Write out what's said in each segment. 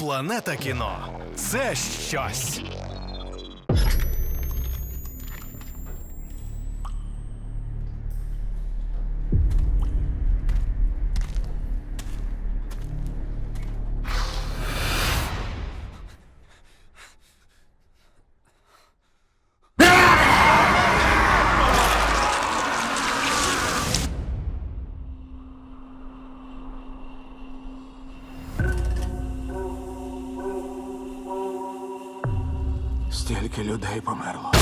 Планета кіно це щось. Стільки людей померло.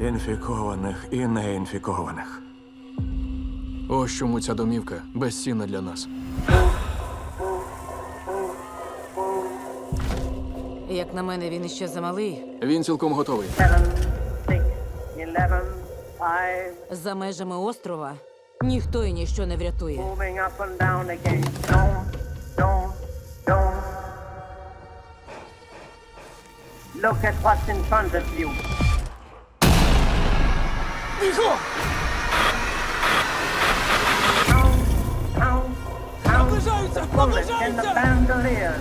Інфікованих і неінфікованих. Ось чому ця домівка безцінна для нас. Як на мене, він іще замалий. Він цілком готовий. seven, six, eleven, five, За межами острова ніхто і ніщо не врятує. Look at what's in front of you. Count, count, count bullets in the bandolier.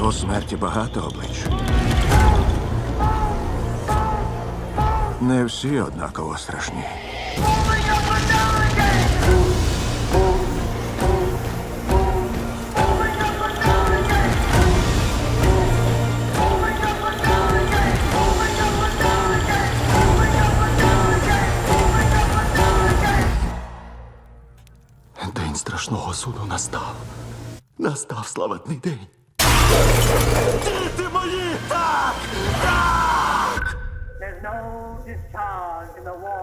У смерті багато облич. Не всі однаково страшні. День страшного суду настав. Настав славетний день. Діти мої! now discharged in the war.